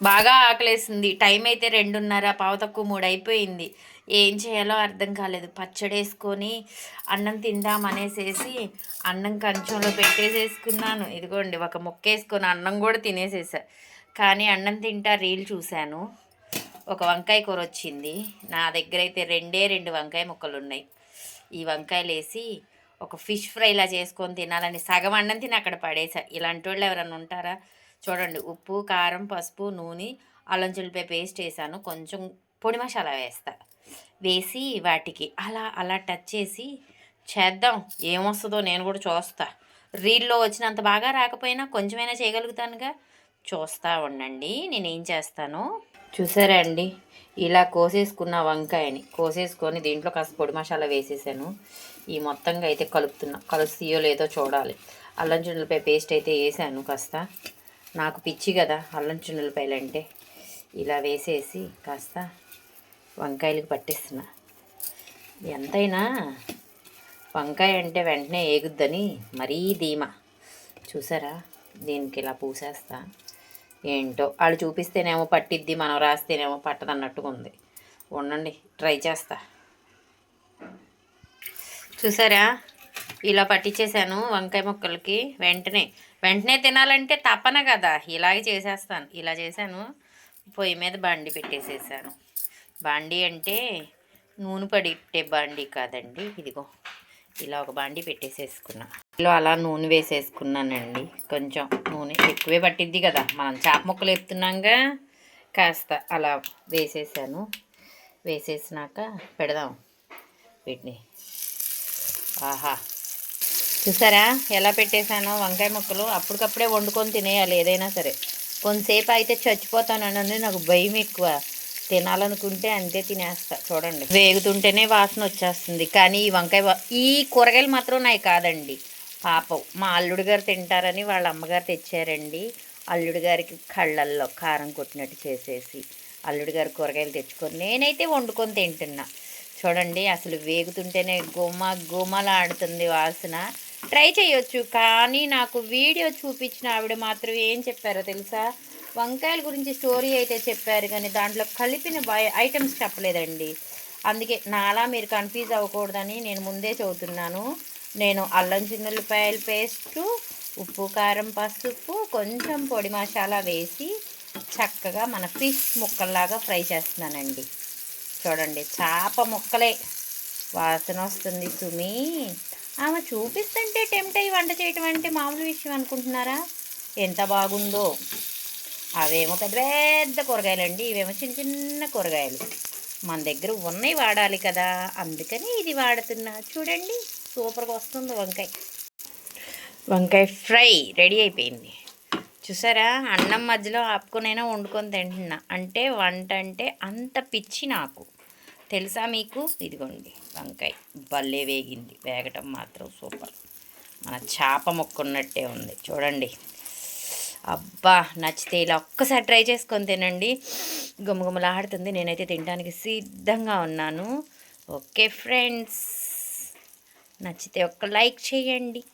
బాగా ఆకలేసింది. టైం అయితే రెండున్నర పావు తక్కువ మూడు అయిపోయింది ఏం చేయాలో అర్థం కాలేదు. పచ్చడి వేసుకొని అన్నం తిందాం అనేసేసి అన్నం కంచంలో పెట్టేసేసుకున్నాను. ఇదిగోండి ఒక ముక్క వేసుకొని అన్నం కూడా తినేసేసా. కానీ అన్నం తింటా రీల్ చూశాను. ఒక వంకాయ కూర వచ్చింది. నా దగ్గర అయితే రెండే రెండు వంకాయ ముక్కలు ఉన్నాయి ఈ వంకాయలు వేసి ఒక ఫిష్ ఫ్రైలా చేసుకొని తినాలని సగం అన్నం తిని అక్కడ పడేసా. ఇలాంటి వాళ్ళు ఎవరైనా ఉంటారా? చూడండి ఉప్పు కారం పసుపు నూనె అల్లం చిల్లిపాయ పేస్ట్ వేసాను. కొంచెం పొడి మసాలా వేస్తా. వేసి వాటికి అలా అలా టచ్ చేసి చేద్దాం. ఏమొస్తుందో నేను కూడా చూస్తా. రీల్లో వచ్చినంత బాగా రాకపోయినా కొంచెమైనా చేయగలుగుతానుగా. చూస్తూ ఉండండి నేను ఏం చేస్తాను? చూసారా అండి ఇలా కోసేసుకున్న వంకాయని కోసేసుకొని దీంట్లో కాస్త పొడి మసాలా వేసేసాను. ఈ మొత్తంగా అయితే కలుపుతున్నా. కలుస్తీయో లేదో చూడాలి. అల్లం చుండలపై పేస్ట్ అయితే వేసాను కాస్త. నాకు పిచ్చి కదా అల్లం చున్నులపాయలు అంటే ఇలా వేసేసి కాస్త వంకాయలకు పట్టిస్తున్నా. ఎంతైనా వంకాయ అంటే వెంటనే ఏగుద్దని మరీ ధీమా. చూసారా? దీనికి ఇలా పూసేస్తా. ఏంటో? వాళ్ళు చూపిస్తేనేమో పట్టిద్ది మనం రాస్తేనేమో పట్టదు అన్నట్టుగా ఉంది. ఉండండి ట్రై చేస్తా. చూసారా? ఇలా పట్టించేసాను వంకాయ ముక్కలకి వెంటనే. వెంటనే తినాలంటే తప్పన కదా. ఇలాగే చేసేస్తాను. ఇలా చేశాను. పొయ్యి మీద బండి పెట్టేసేసాను. బండి అంటే నూనె పడిట్టే బండి కాదండి. ఇదిగో ఇలా ఒక బండి పెట్టేసేసుకున్నా. ఇలా అలా నూనె వేసేసుకున్నానండి. కొంచెం నూనె ఎక్కువే పట్టిద్ది కదా. మనం చేప ముక్కలు ఎత్తున్నాగా కాస్త అలా వేసేసాను. వేసేసినాక పెడదాం వీటిని. ఆహా! చూసారా? ఎలా పెట్టేశానో? వంకాయ ముక్కలు అప్పటికప్పుడే వండుకొని తినేయాలి ఏదైనా సరే. కొంతసేపు అయితే చచ్చిపోతానని నాకు భయం ఎక్కువ. తినాలనుకుంటే అంతే తినేస్తా. చూడండి. వేగుతుంటేనే వాసన వచ్చేస్తుంది. కానీ ఈ వంకాయ ఈ కూరగాయలు మాత్రం నాయి కాదండి. పాపం. మా అల్లుడు గారు తింటారని వాళ్ళ అమ్మగారు తెచ్చారండి. అల్లుడు గారికి కళ్ళల్లో కారం కొట్టినట్టు చేసేసి అల్లుడు గారు కూరగాయలు తెచ్చుకొని నేనైతే వండుకొని తింటున్నా. చూడండి అసలు వేగుతుంటేనే గుమ గుమలాడుతుంది వాసన. ట్రై చేయొచ్చు కానీ నాకు వీడియో చూపించిన ఆవిడ మాత్రం ఏం చెప్పారో తెలుసా? వంకాయల గురించి స్టోరీ అయితే చెప్పారు కానీ దాంట్లో కలిపిన బై- ఐటమ్స్ చెప్పలేదండి. అందుకే నాలా మీరు కన్ఫ్యూజ్ అవ్వకూడదని నేను ముందే చదువుతున్నాను నేను అల్లం చిన్నులపాయల పేస్టు ఉప్పు కారం పసుపు కొంచెం పొడి మసాలా వేసి చక్కగా మన ఫిష్ ముక్కల్లాగా ఫ్రై చేస్తున్నానండి. చూడండి చేప ముక్కలే. వాసన వస్తుంది సుమి. ఆమె చూపిస్తుంటే టెంప్ట్ అయ్యి వంట చేయటం అంటే మామూలు విషయం అనుకుంటున్నారా? ఎంత బాగుందో. అవేమో పెద్ద పెద్ద కూరగాయలండి. ఇవేమో చిన్న చిన్న కూరగాయలు. మన దగ్గర ఉన్నాయి వాడాలి కదా. అందుకని ఇది వాడుతున్నా. చూడండి సూపర్గా వస్తుంది వంకాయ. వంకాయ ఫ్రై రెడీ అయిపోయింది. చూసారా? అన్నం మధ్యలో ఆపుకునైనా వండుకొని తింటున్నా. అంటే వంట అంటే అంత పిచ్చి నాకు. తెలుసా మీకు? ఇదిగోండి వంకాయ. భలే వేగింది. వేగటం మాత్రం సూపర్. మన చేప మొక్క ఉన్నట్టే ఉంది. చూడండి. అబ్బా నచ్చితే ఇలా ఒక్కసారి ట్రై చేసుకొని తినండి. గుమగుమలాడుతుంది. నేనైతే తినడానికి సిద్ధంగా ఉన్నాను. Okay friends. నచ్చితే ఒక్క లైక్ చేయండి.